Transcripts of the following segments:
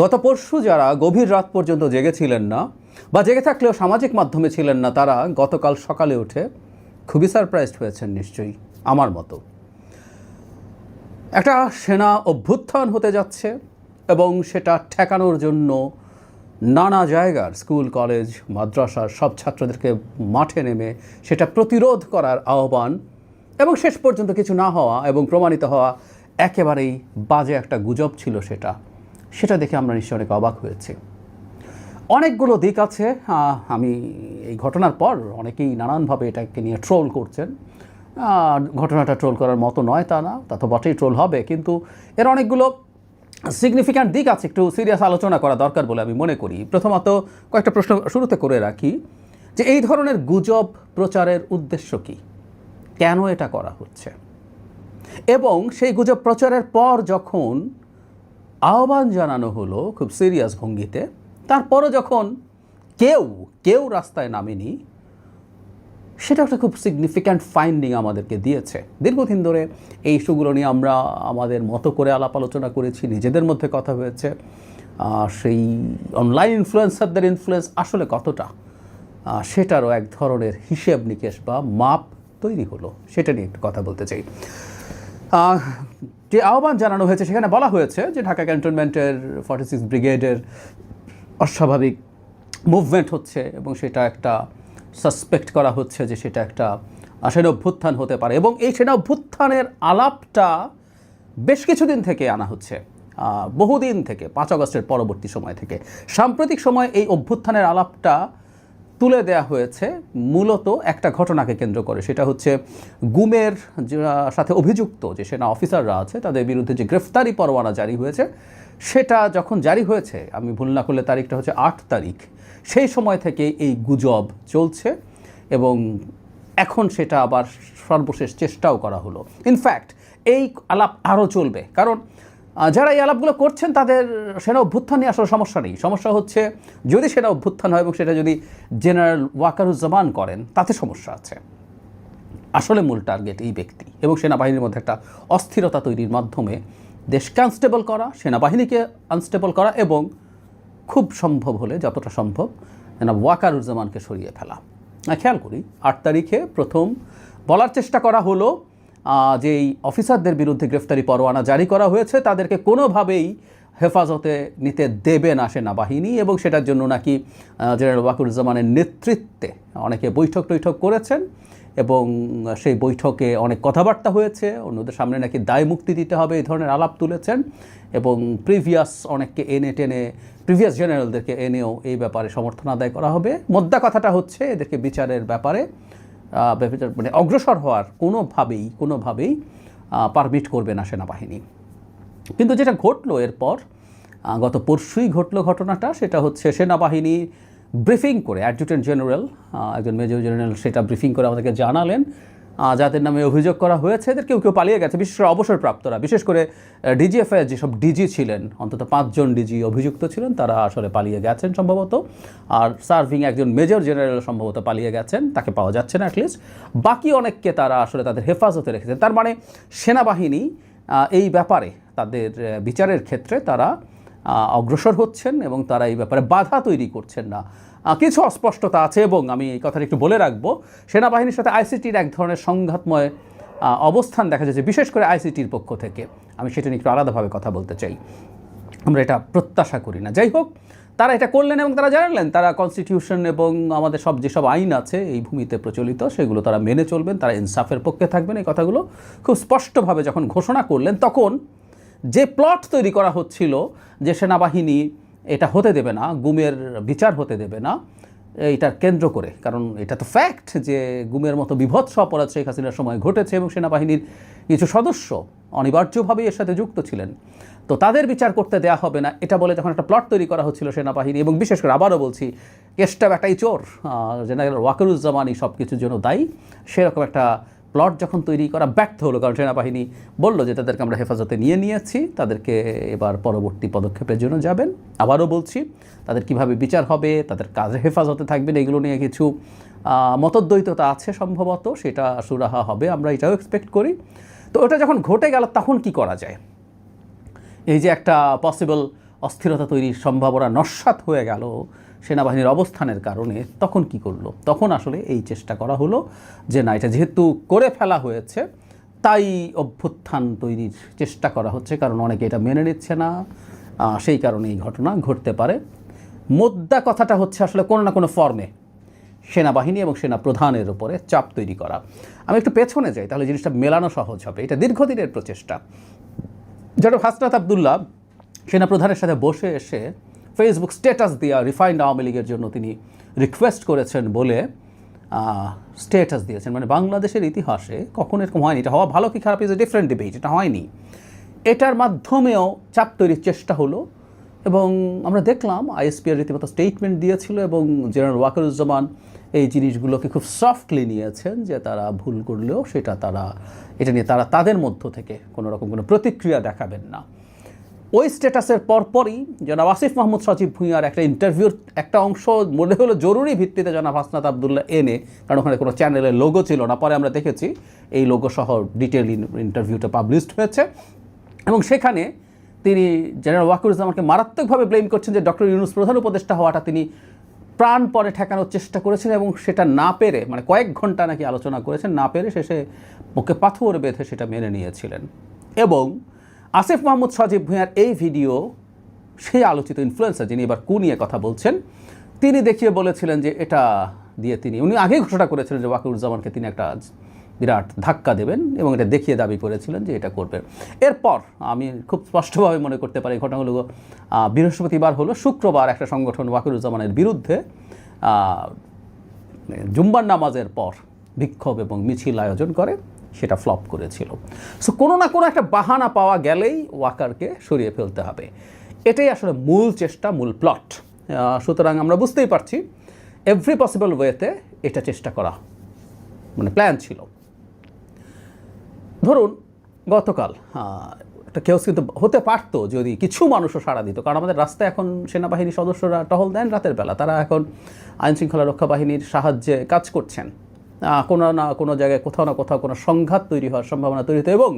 গত পরশু যারা গভীর রাত পর্যন্ত জেগেছিলেন না বা জেগে থাকলেও সামাজিক মাধ্যমে ছিলেন না, তারা গতকাল সকালে উঠে খুবই সারপ্রাইজড হয়েছেন নিশ্চয়ই, আমার মতো। একটা সেনা অভ্যুত্থান হতে যাচ্ছে এবং সেটা ঠেকানোর জন্য নানা জায়গার স্কুল, কলেজ, মাদ্রাসার সব ছাত্রদেরকে মাঠে নেমে সেটা প্রতিরোধ করার আহ্বান এবং শেষ পর্যন্ত কিছু না হওয়া এবং প্রমাণিত হওয়া একেবারেই বাজে একটা গুজব ছিল সেটা। সেটা দেখে আমরা নিশ্চয় অনেক অবাক হয়েছি। অনেকগুলো দিক আছে আমি এই ঘটনার পর অনেকেই নানানভাবে এটাকে নিয়ে ট্রোল করছেন। ঘটনাটা ট্রোল করার মতো নয় তা না, তা তো বটেই ট্রোল হবে, কিন্তু এর অনেকগুলো সিগনিফিক্যান্ট দিক আছে, একটু সিরিয়াস আলোচনা করা দরকার বলে আমি মনে করি। প্রথমত কয়েকটা প্রশ্ন শুরুতে করে রাখি যে এই ধরনের গুজব প্রচারের উদ্দেশ্য কী? কেন এটা করা হচ্ছে? এবং সেই গুজব প্রচারের পর যখন আহ্বান জানানো হলো খুব সিরিয়াস ভঙ্গিতে। তারপরও যখন কেউ কেউ রাস্তায় নামেনি, সেটা একটা খুব সিগনিফিক্যান্ট ফাইন্ডিং আমাদেরকে দিয়েছে। দীর্ঘদিন ধরে এই ইস্যুগুলো নিয়ে আমরা আমাদের মতো করে আলাপ আলোচনা করেছি, নিজেদের মধ্যে কথা হয়েছে। সেই অনলাইন ইনফ্লুয়েন্সারদের ইনফ্লুয়েন্স আসলে কতটা? সেটারও এক ধরনের হিসেব নিকেশ বা মাপ তৈরি হলো। সেটা নিয়ে একটু কথা বলতে চাই। যে আহ্বান জানানো হয়েছে। সেখানে বলা হয়েছে যে ঢাকা ক্যান্টনমেন্টের ফর্টি সিক্স ব্রিগেডের অস্বাভাবিক মুভমেন্ট হচ্ছে এবং সেটা একটা সাসপেক্ট করা হচ্ছে যে সেটা একটা সেনা অভ্যুত্থান হতে পারে এবং এই সেনা অভ্যুত্থানের আলাপটা বেশ কিছুদিন থেকে আনা হচ্ছে বহুদিন থেকে, পাঁচ আগস্টের পরবর্তী সময় থেকে। সাম্প্রতিক সময় এই অভ্যুত্থানের আলাপটা তুলে দেয়া হয়েছে মূলত একটা ঘটনাকে কেন্দ্র করে। সেটা হচ্ছে গুমের সাথে অভিযুক্ত যে সেনা অফিসাররা আছে, তাদের বিরুদ্ধে যে গ্রেফতারি পরোয়ানা জারি হয়েছে, সেটা যখন জারি হয়েছে, আমি ভুল না করলে তারিখটা হচ্ছে আট তারিখ, সেই সময় থেকে এই গুজব চলছে এবং এখন সেটা আবার সর্বশেষ চেষ্টাও করা হলো। ইনফ্যাক্ট এই আলাপ আরও চলবে। কারণ যারা এই আলাপগুলো করছেন, তাদের সেনা অভ্যুত্থান নিয়ে আসলে সমস্যা নেই। সমস্যা হচ্ছে, যদি সেনা অভ্যুত্থান হয় এবং সেটা যদি জেনারেল ওয়াকারুজ্জামান করেন, তাতে সমস্যা আছে। আসলে মূল টার্গেট এই ব্যক্তি এবং সেনাবাহিনীর মধ্যে একটা অস্থিরতা তৈরির মাধ্যমে দেশকে আনস্টেবল করা, সেনাবাহিনীকে আনস্টেবল করা এবং খুব সম্ভব হলে, যতটা সম্ভব যেন ওয়াকারুজ্জামানকে সরিয়ে ফেলা। খেয়াল করি, আট তারিখে প্রথম বলার চেষ্টা করা হলো আহ, যে এই অফিসারদের বিরুদ্ধে গ্রেফতারি পরোয়ানা জারি করা হয়েছে। তাদেরকে কোনোভাবেই হেফাজতে নিতে দেবে না সেনাবাহিনী এবং সেটার জন্য নাকি জেনারেল ওয়াকুরুজ্জামানের নেতৃত্বে অনেকে বৈঠক টৈঠক করেছেন এবং সেই বৈঠকে অনেক কথাবার্তা হয়েছে। অন্যদের সামনে নাকি দায় মুক্তি দিতে হবে এই ধরনের আলাপ তুলেছেন এবং প্রিভিয়াস অনেককে এনে টেনে প্রিভিয়াস জেনারেলদেরকে এনেও এই ব্যাপারে সমর্থন আদায় করা হবে। মোদ্দা কথাটা হচ্ছে এদেরকে বিচারের ব্যাপারে মানে অগ্রসর হওয়ার কোনোভাবেই কোনোভাবেই পারমিট করবে না সেনাবাহিনী। কিন্তু যেটা ঘটলো এরপর গত পরশুই ঘটলো ঘটনাটা, সেটা হচ্ছে সেনাবাহিনী ব্রিফিং করে অ্যাডজুটেন্ট জেনারেল একজন মেজর জেনারেল সেটা ব্রিফিং করে আমাদেরকে জানালেন। যাদের নামে অভিযোগ করা হয়েছে, এদের কেউ কেউ পালিয়ে গেছে, বিশেষ করে অবসরপ্রাপ্তরা। বিশেষ করে ডিজিএফআই যেসব ডিজি ছিলেন, অন্তত পাঁচজন ডিজি অভিযুক্ত ছিলেন, তারা আসলে পালিয়ে গেছেন সম্ভবত। আর সার্ভিং একজন মেজর জেনারেল সম্ভবত পালিয়ে গেছেন, তাকে পাওয়া যাচ্ছে না, অ্যাটলিস্ট। বাকি অনেককে তারা আসলে তাদের হেফাজতে রেখেছেন। তার মানে সেনাবাহিনী এই ব্যাপারে তাদের বিচারের ক্ষেত্রে তারা অগ্রসর হচ্ছেন এবং তারা এই ব্যাপারে বাধা তৈরি করছেন না। কিছু অস্পষ্টতা আছে এবং আমি এই কথাটা একটু বলে রাখব। সেনাবাহিনীর সাথে আইসিটির এক ধরনের সংঘাতময় অবস্থান দেখা যাচ্ছে, বিশেষ করে আইসিটির পক্ষ থেকে। আমি সেটা নিয়ে একটু আলাদাভাবে কথা বলতে চাই। আমরা এটা প্রত্যাশা করি না। যাই হোক, তারা এটা করলেন এবং তারা জানালেন, তারা কনস্টিটিউশন এবং আমাদের সব যেসব আইন আছে, এই ভূমিতে প্রচলিত, সেগুলো তারা মেনে চলবেন, তারা ইনসাফের পক্ষে থাকবেন। এই কথাগুলো খুব স্পষ্টভাবে যখন ঘোষণা করলেন, তখন যে প্লট তৈরি করা হচ্ছিল, যে সেনাবাহিনী এটা হতে দেবে না, গুমের বিচার হতে দেবে না এইটার কেন্দ্র করে। কারণ এটা তো ফ্যাক্ট যে গুমের মতো বিভৎস অপরাধ শেখ হাসিনার সময় ঘটেছে এবং সেনাবাহিনীর কিছু সদস্য অনিবার্যভাবেই এর সাথে যুক্ত ছিলেন। তো তাদের বিচার করতে দেয়া হবে না, এটা বলে যখন একটা প্লট তৈরি করা হচ্ছিল সেনাবাহিনী এবং বিশেষ করে আবারও বলছি কেসটা একটাই চোর জেনারেল ওয়াকারুজ্জামানই সব কিছুর জন্য দায়ী। সেরকম একটা প্লট যখন তৈরি করা ব্যর্থ হলো, কারণ সেনাবাহিনী বলল যে তাদেরকে আমরা হেফাজতে নিয়ে নিয়েছি, তাদেরকে এবার পরবর্তী পদক্ষেপের জন্য যাবেন। আবারও বলছি, তাদের কীভাবে বিচার হবে, তাদের কাজে হেফাজতে থাকবেন, এগুলো নিয়ে কিছু মতদ্বৈততা আছে সম্ভবত, সেটা সুরাহা হবে, আমরা এটাও এক্সপেক্ট করি। তো ওটা যখন ঘটে গেল, তখন কি করা যায়? এই যে একটা পসিবল অস্থিরতা তৈরির সম্ভাবনা নস্বাত হয়ে গেল সেনাবাহিনীর অবস্থানের কারণে তখন কি করল? তখন আসলে এই চেষ্টা করা হলো যে, না, এটা যেহেতু করে ফেলা হয়েছে, তাই অভ্যুত্থান তৈরির চেষ্টা করা হচ্ছে, কারণ অনেকে এটা মেনে নিচ্ছে না। সেই কারণে এই ঘটনা ঘটতে পারে। মোদ্দা কথাটা হচ্ছে আসলে কোনো না কোনো ফর্মে সেনাবাহিনী এবং সেনা প্রধানের উপরে চাপ তৈরি করা। আমি একটু পেছনে যাই, তাহলে জিনিসটা মেলানো সহজ হবে। এটা দীর্ঘদিনের প্রচেষ্টা। যেটা হাসনাত আবদুল্লাহ সেনাপ্রধানের সাথে বসে এসে ফেসবুক স্ট্যাটাস দেওয়া রিফাইন্ড আওয়ামী লীগের জন্য তিনি রিকোয়েস্ট করেছেন বলে স্ট্যাটাস দিয়েছেন। মানে বাংলাদেশের ইতিহাসে কখন এরকম হয়নি। এটা হওয়া ভালো কি খারাপ ইজ এ ডিফারেন্ট ডিবেট এটা হয়নি। এটার মাধ্যমেও চাপ তৈরির চেষ্টা হলো এবং আমরা দেখলাম আইএসপিআর রীতিমতো স্টেটমেন্ট দিয়েছিল এবং জেনারেল ওয়াকারুজ্জামান এই জিনিসগুলোকে খুব সফটলি নিয়েছেন যে তারা ভুল করলেও সেটা তারা, এটা নিয়ে তারা তাদের মধ্য থেকে কোনো রকম কোনো প্রতিক্রিয়া দেখাবেন না। ওই স্ট্যাটাসের পরপরই জনাব আসিফ মাহমুদ সচিব ভূঁইয়ার একটা ইন্টারভিউর একটা অংশ মনে হলো জরুরি ভিত্তিতে জনাব হাসনাত আবদুল্লাহ এনে, কারণ ওখানে কোনো চ্যানেলের লোগো ছিল না। পরে আমরা দেখেছি এই লোগো সহ ডিটেল ইন্টারভিউটা পাবলিশড হয়েছে। এবং সেখানে তিনি জেনারেল ওয়াকুরুজ্জামানকে মারাত্মকভাবে ব্লেম করছেন যে ডক্টর ইউনুস প্রধান উপদেষ্টা হওয়াটা তিনি প্রাণপণে ঠেকানোর চেষ্টা করেছেন এবং সেটা না পেরে মানে কয়েক ঘণ্টা নাকি আলোচনা করেছেন, না পেরে শেষে বুকে পাথর বেঁধে সেটা মেনে নিয়েছিলেন। এবং আসিফ মাহমুদ সজীব ভূঁয়ার এই ভিডিও, সেই আলোচিত ইনফ্লুয়েন্সার যিনি এবার কু নিয়ে কথা বলছেন, তিনি দেখিয়ে বলেছিলেন যে এটা দিয়ে তিনি, উনি আগেই ঘোষণা করেছিলেন যে ওয়াকিরুজ্জামানকে তিনি একটা বিরাট ধাক্কা দেবেন এবং এটা দেখিয়ে দাবি করেছিলেন যে এটা করবেন এরপর আমি খুব স্পষ্টভাবে মনে করতে পারি ঘটনাগুলো বৃহস্পতিবার হলো, শুক্রবার একটা সংগঠন ওয়াকিরুজ্জামানের বিরুদ্ধে জুম্বার নামাজের পর বিক্ষোভ এবং মিছিল আয়োজন করে। সেটা ফ্লপ করেছিল। সো কোনো না কোনো একটা বাহানা পাওয়া গেলেই ওয়াকারকে সরিয়ে ফেলতে হবে। এটাই আসলে মূল চেষ্টা, মূল প্লট। সুতরাং আমরা বুঝতেই পারছি এভরি পসিবল ওয়েতে এটা চেষ্টা করা মানে প্ল্যান ছিল। ধরুন, গতকাল একটা কেউ কিন্তু হতে পারতো যদি কিছু মানুষও সাড়া দিত। কারণ আমাদের রাস্তায় এখন সেনাবাহিনীর সদস্যরা টহল দেন রাতের বেলা। তারা এখন আইনশৃঙ্খলা রক্ষা বাহিনীর সাহায্যে কাজ করছেন। কোনো না কোনো জায়গায় কোথাও না কোথাও কোনো সংঘাত তৈরি হওয়ার সম্ভাবনা তৈরি হতো এবং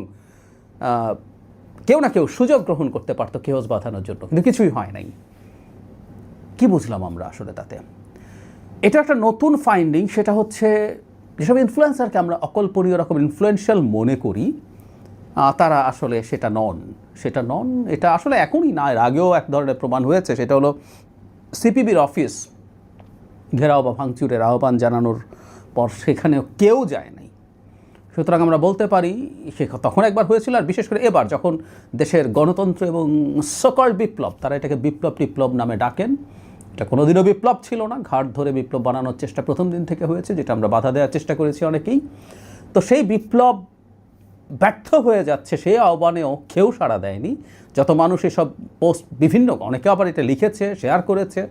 কেউ না কেউ সুযোগ গ্রহণ করতে পারতো কেহস বাঁধানোর জন্য, কিন্তু কিছুই হয় নাই। কি বুঝলাম আমরা আসলে তাতে? এটা একটা নতুন ফাইন্ডিং সেটা হচ্ছে যেসব ইনফ্লুয়েন্সারকে আমরা অকল্পনীয় রকম ইনফ্লুয়েন্সিয়াল মনে করি তারা আসলে সেটা নন। সেটা নন, এটা আসলে এখনই না, এর আগেও এক ধরনের প্রমাণ হয়েছে, সেটা হলো সিপিবির অফিস ঘেরাও বা ভাঙচুরের আহ্বান জানানোর পর সেখানেও কেউ যায় নাই। সুতরাং আমরা বলতে পারি, সে তখন একবার হয়েছিল আর বিশেষ করে এবার যখন দেশের গণতন্ত্র এবং সকল বিপ্লব, তারা এটাকে বিপ্লব টিপ্লব নামে ডাকেন। এটা কোনোদিনও বিপ্লব ছিল না, ঘাট ধরে বিপ্লব বানানোর চেষ্টা প্রথম দিন থেকে হয়েছে, যেটা আমরা বাধা দেওয়ার চেষ্টা করেছি অনেকেই। তো সেই বিপ্লব ব্যর্থ হয়ে যাচ্ছে সেই আহ্বানেও কেউ সাড়া দেয়নি। যত মানুষ এসব পোস্ট বিভিন্ন, অনেকে আবার এটা লিখেছে, শেয়ার করেছে,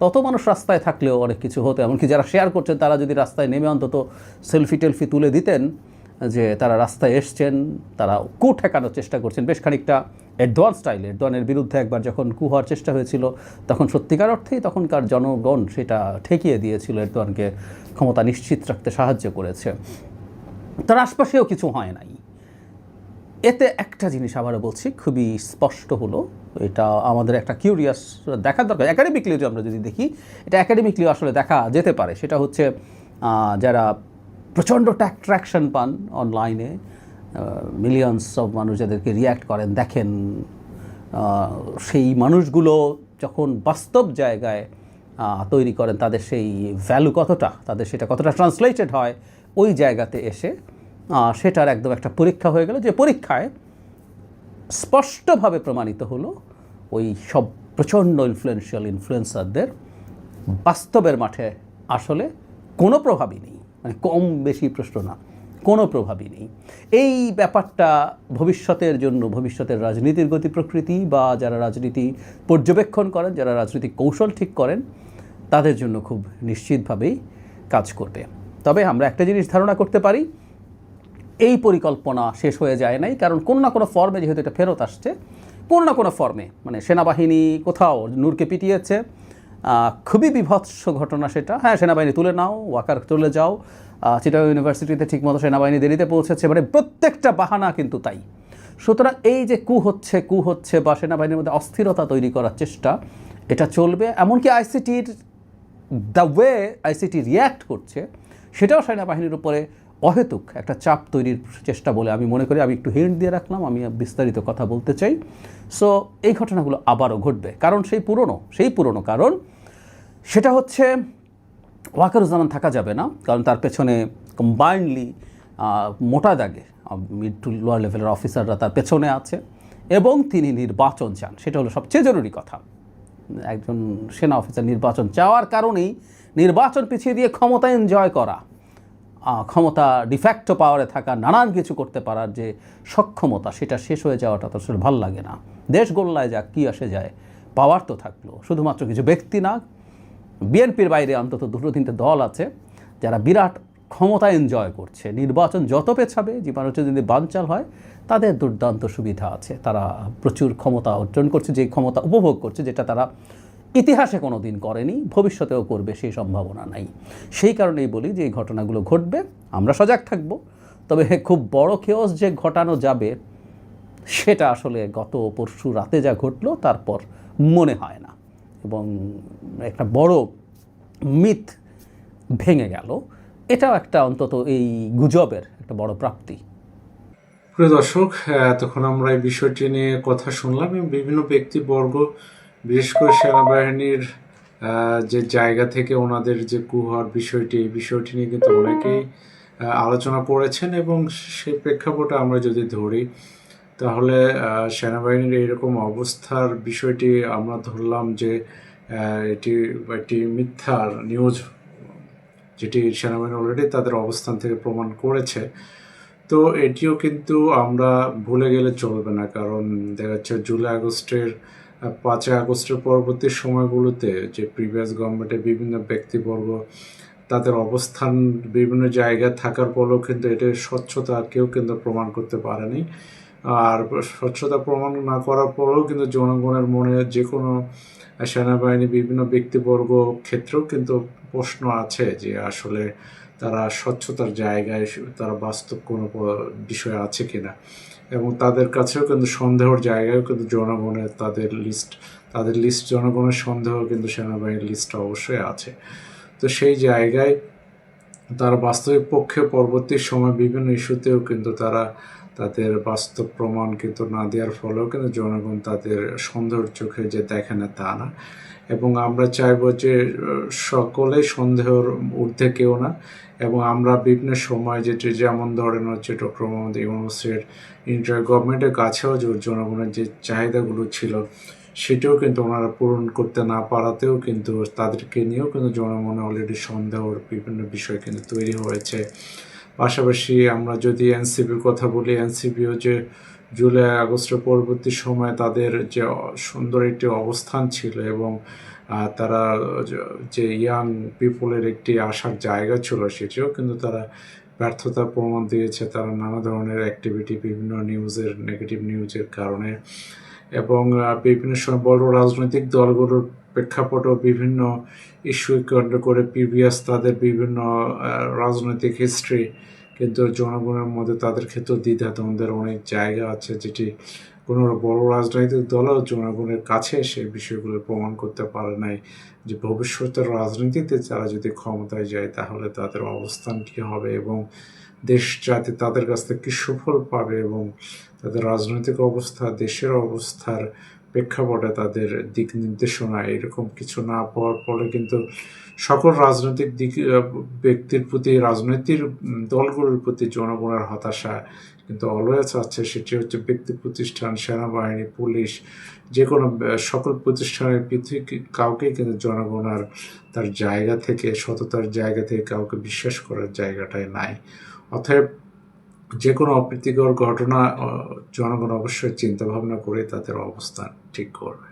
তত মানুষ রাস্তায় থাকলেও অনেক কিছু হতো। এমনকি যারা শেয়ার করছেন, তারা যদি রাস্তায় নেমে অন্তত সেলফি টেলফি তুলে দিতেন যে তারা রাস্তায় এসছেন, তারা কু ঠেকানোর চেষ্টা করছেন। বেশ খানিকটা এডওয়ান স্টাইল। এডওয়ানের বিরুদ্ধে একবার যখন কু হওয়ার চেষ্টা হয়েছিল, তখন সত্যিকার অর্থেই তখনকার জনগণ সেটা ঠেকিয়ে দিয়েছিল এরদোয়ানকে ক্ষমতা নিশ্চিত রাখতে সাহায্য করেছে। তার আশপাশেও কিছু হয় নাই। এতে একটা জিনিস আবারও বলছি, খুবই স্পষ্ট হলো, এটা আমাদের একটা কিউরিয়াস দেখার দরকার। একাডেমিকলি আমরা যদি দেখি, এটা একাডেমিকলি আসলে দেখা যেতে পারে। সেটা হচ্ছে যারা প্রচণ্ড ট্র্যাকশন পান অনলাইনে মিলিয়নস অফ মানুষ যাদেরকে রিয়্যাক্ট করেন, দেখেন সেই মানুষগুলো যখন বাস্তব জায়গায় তৈরি করেন, তাদের সেই ভ্যালু কতটা? তাদের সেটা কতটা ট্রান্সলেটেড হয়? ওই জায়গাতে এসে সেটার একদম একটা পরীক্ষা হয়ে গেল যে পরীক্ষায় স্পষ্টভাবে প্রমাণিত হলো ওই সব প্রচণ্ড ইনফ্লুয়েন্সিয়াল ইনফ্লুয়েন্সারদের বাস্তবের মাঠে আসলে কোনো প্রভাবই নেই। মানে কম বেশি প্রশ্ন না, কোনো প্রভাবই নেই। এই ব্যাপারটা ভবিষ্যতের জন্য, ভবিষ্যতের রাজনীতির গতি প্রকৃতি বা যারা রাজনীতি পর্যবেক্ষণ করেন, যারা রাজনৈতিক কৌশল ঠিক করেন, তাদের জন্য খুব নিশ্চিতভাবেই কাজ করবে। তবে আমরা একটা জিনিস ধারণা করতে পারি এই পরিকল্পনা শেষ হয়ে যায় নাই, কারণ কোনো না কোনো ফর্মে যেহেতু এটা ফেরত আসছে, কোনো না কোনো ফর্মে মানে সেনাবাহিনী কোথাও নূরকে পিটিয়েছে খুবই বিভৎস ঘটনা সেটা। হ্যাঁ সেনাবাহিনী তুলে নাও, ওয়াকার চলে যাও চিটাগং ইউনিভার্সিটিতে ঠিকমতো সেনাবাহিনী দেরিতে পৌঁছেছে মানে প্রত্যেকটা বাহানা কিন্তু তাই। সুতরাং এই যে কু হচ্ছে কু হচ্ছে বা সেনাবাহিনীর মধ্যে অস্থিরতা তৈরি করার চেষ্টা, এটা চলবে। এমনকি আইসিটির দ্য ওয়ে আইসিটি রিয়্যাক্ট করছে, সেটাও সেনাবাহিনীর উপরে অহেতুক একটা চাপ তৈরির চেষ্টা বলে আমি মনে করি। আমি একটু হিন্ট দিয়ে রাখলাম, আমি বিস্তারিত কথা বলতে চাই। সো এই ঘটনাগুলো আবারও ঘটবে। কারণ সেই পুরনো সেই পুরনো কারণ, সেটা হচ্ছে ওয়াকারুজ্জামান থাকা যাবে না, কারণ তার পেছনে কম্বাইন্ডলি মোটা দাগে মিড টু লোয়ার লেভেলের অফিসাররা তার পেছনে আছে এবং তিনি নির্বাচন চান। সেটা হলো সবচেয়ে জরুরি কথা। একজন সেনা অফিসার নির্বাচন চাওয়ার কারণেই নির্বাচন পিছিয়ে দিয়ে ক্ষমতা এনজয় করা। ক্ষমতা ডিফ্যাক্টো পাওয়ারে থাকা, নানান কিছু করতে পারার যে সক্ষমতা, সেটা শেষ হয়ে যাওয়াটা তো আসলে ভালো লাগে না। দেশ গোল্লায় যাক, কী আসে যায় পাওয়ার তো থাকল। শুধুমাত্র কিছু ব্যক্তি না বিএনপির বাইরে অন্তত দুটো তিনটে দল আছে, যারা বিরাট ক্ষমতা এনজয় করছে। নির্বাচন যত পেছাবে জীবাণুচে যদি বানচাল হয়, তাদের দুর্দান্ত সুবিধা আছে। তারা প্রচুর ক্ষমতা অর্জন করছে, যে ক্ষমতা উপভোগ করছে, যেটা তারা ইতিহাসে কোনো দিন করেনি, ভবিষ্যতেও করবে সেই সম্ভাবনা নাই। সেই কারণেই বলি যে এই ঘটনাগুলো ঘটবে, আমরা সজাগ থাকব। তবে খুব বড় খেয়স যে ঘটানো যাবে, সেটা আসলে গত পরশু রাতে যা ঘটলো, তারপর মনে হয় না। এবং একটা বড় মিথ ভেঙে গেল। এটাও একটা অন্তত এই গুজবের একটা বড় প্রাপ্তি। প্রিয় দর্শক, এতক্ষণ আমরা এই বিষয়টি নিয়ে কথা শুনলাম এবং বিভিন্ন ব্যক্তিবর্গ বিশেষ করে সেনাবাহিনীর যে জায়গা থেকে ওনাদের যে কুহার বিষয়টি এই বিষয়টি নিয়ে কিন্তু অনেকেই আলোচনা করেছেন এবং সেই প্রেক্ষাপটে আমরা যদি ধরি তাহলে সেনাবাহিনীর এইরকম অবস্থার বিষয়টি আমরা ধরলাম যে এটি একটি মিথ্যার নিউজ যেটি সেনাবাহিনী অলরেডি তাদের অবস্থান থেকে প্রমাণ করেছে। তো এটিও কিন্তু আমরা ভুলে গেলে চলবে না কারণ দেখা যাচ্ছে জুলাই আগস্টের পাঁচই আগস্টের পরবর্তী সময়গুলোতে যে প্রিভিয়াস গভর্নমেন্টের বিভিন্ন ব্যক্তিবর্গ, তাদের অবস্থান বিভিন্ন জায়গায় থাকার পরেও কিন্তু এটির স্বচ্ছতা কেউ কিন্তু প্রমাণ করতে পারেনি। আর স্বচ্ছতা প্রমাণ না করার পরেও কিন্তু জনগণের মনে যে কোনো সেনাবাহিনী, বিভিন্ন ব্যক্তিবর্গ ক্ষেত্রেও কিন্তু প্রশ্ন আছে যে আসলে তারা স্বচ্ছতার জায়গায়, তারা বাস্তব কোনো বিষয় আছে কিনা। এবং তাদের কাছেও কিন্তু সন্দেহর জায়গায় কিন্তু জনগণের তাদের লিস্ট তাদের লিস্ট জনগণের সন্দেহ কিন্তু সেনাবাহিনীর লিস্ট অবশ্যই আছে। তো সেই জায়গায় তারা বাস্তবিক পক্ষে পরবর্তী সময় বিভিন্ন ইস্যুতেও কিন্তু তারা তাদের বাস্তব প্রমাণ কিন্তু না দেওয়ার ফলেও কিন্তু জনগণ তাদের সন্দেহের চোখে যে দেখে না তা না। এবং আমরা চাইব যে আহ, সকলেই সন্দেহের ঊর্ধ্বে কেউ না। এবং আমরা বিভিন্ন সময় যেটি যেমন ধরেন হচ্ছে ডক্টর মোহাম্মদ ইউনুসের ইন্টার গভর্নমেন্টের কাছেও যে জনগণের যে চাহিদাগুলো ছিল সেটাও কিন্তু ওনারা পূরণ করতে না পারাতেও কিন্তু তাদেরকে নিয়েও কিন্তু জনমনে অলরেডি সন্দেহর বিভিন্ন বিষয় কিন্তু তৈরি হয়েছে। পাশাপাশি আমরা যদি এনসিপির কথা বলি, এনসিপিও যে জুলাই, আগস্টের পরবর্তী সময়ে তাদের যে সুন্দর একটি অবস্থান ছিল এবং তারা যে- যে ইয়াং পিপলের একটি আসার জায়গা ছিল সেটিও কিন্তু তারা ব্যর্থতা প্রমাণ দিয়েছে। তারা নানা ধরনের অ্যাক্টিভিটি বিভিন্ন নিউজের নেগেটিভ নিউজের কারণে এবং বিভিন্ন সময় বড় রাজনৈতিক দলগুলোর প্রেক্ষাপটও বিভিন্ন ইস্যু কেন্দ্র করে প্রিভিয়াস তাদের বিভিন্ন রাজনৈতিক হিস্ট্রি কিন্তু জনগণের মধ্যে তাদের ক্ষেত্রেও দ্বিধাদ্বন্দ্বের অনেক জায়গা আছে যেটি কোনো বড় রাজনৈতিক দলও জনগণের কাছে এসে বিষয়গুলো প্রমাণ করতে পারে নাই যে ভবিষ্যতের রাজনীতিতে তারা যদি ক্ষমতায় যায় তাহলে তাদের অবস্থান কী হবে এবং দেশ যাতে তাদের কাছ থেকে কী সুফল পাবে এবং তাদের রাজনৈতিক অবস্থা, দেশের অবস্থার প্রেক্ষাপটে তাদের দিক নির্দেশনা এরকম কিছু না পাওয়ার ফলে কিন্তু সকল রাজনৈতিক দিক ব্যক্তির প্রতি, রাজনৈতিক দলগুলোর প্রতি জনগণের হতাশা কিন্তু অলওয়েজ আছে। সেটি হচ্ছে ব্যক্তি প্রতিষ্ঠান, সেনাবাহিনী, পুলিশ যে কোনো সকল প্রতিষ্ঠানের পৃথিবী কাউকে কিন্তু জনগণ আর তার জায়গা থেকে, সততার জায়গা থেকে কাউকে বিশ্বাস করার জায়গাটায় নাই। অতএব যে কোনো অপ্রীতিকর ঘটনা জনগণ অবশ্যই চিন্তা ভাবনা করে তাদের অবস্থান ঠিক করবে।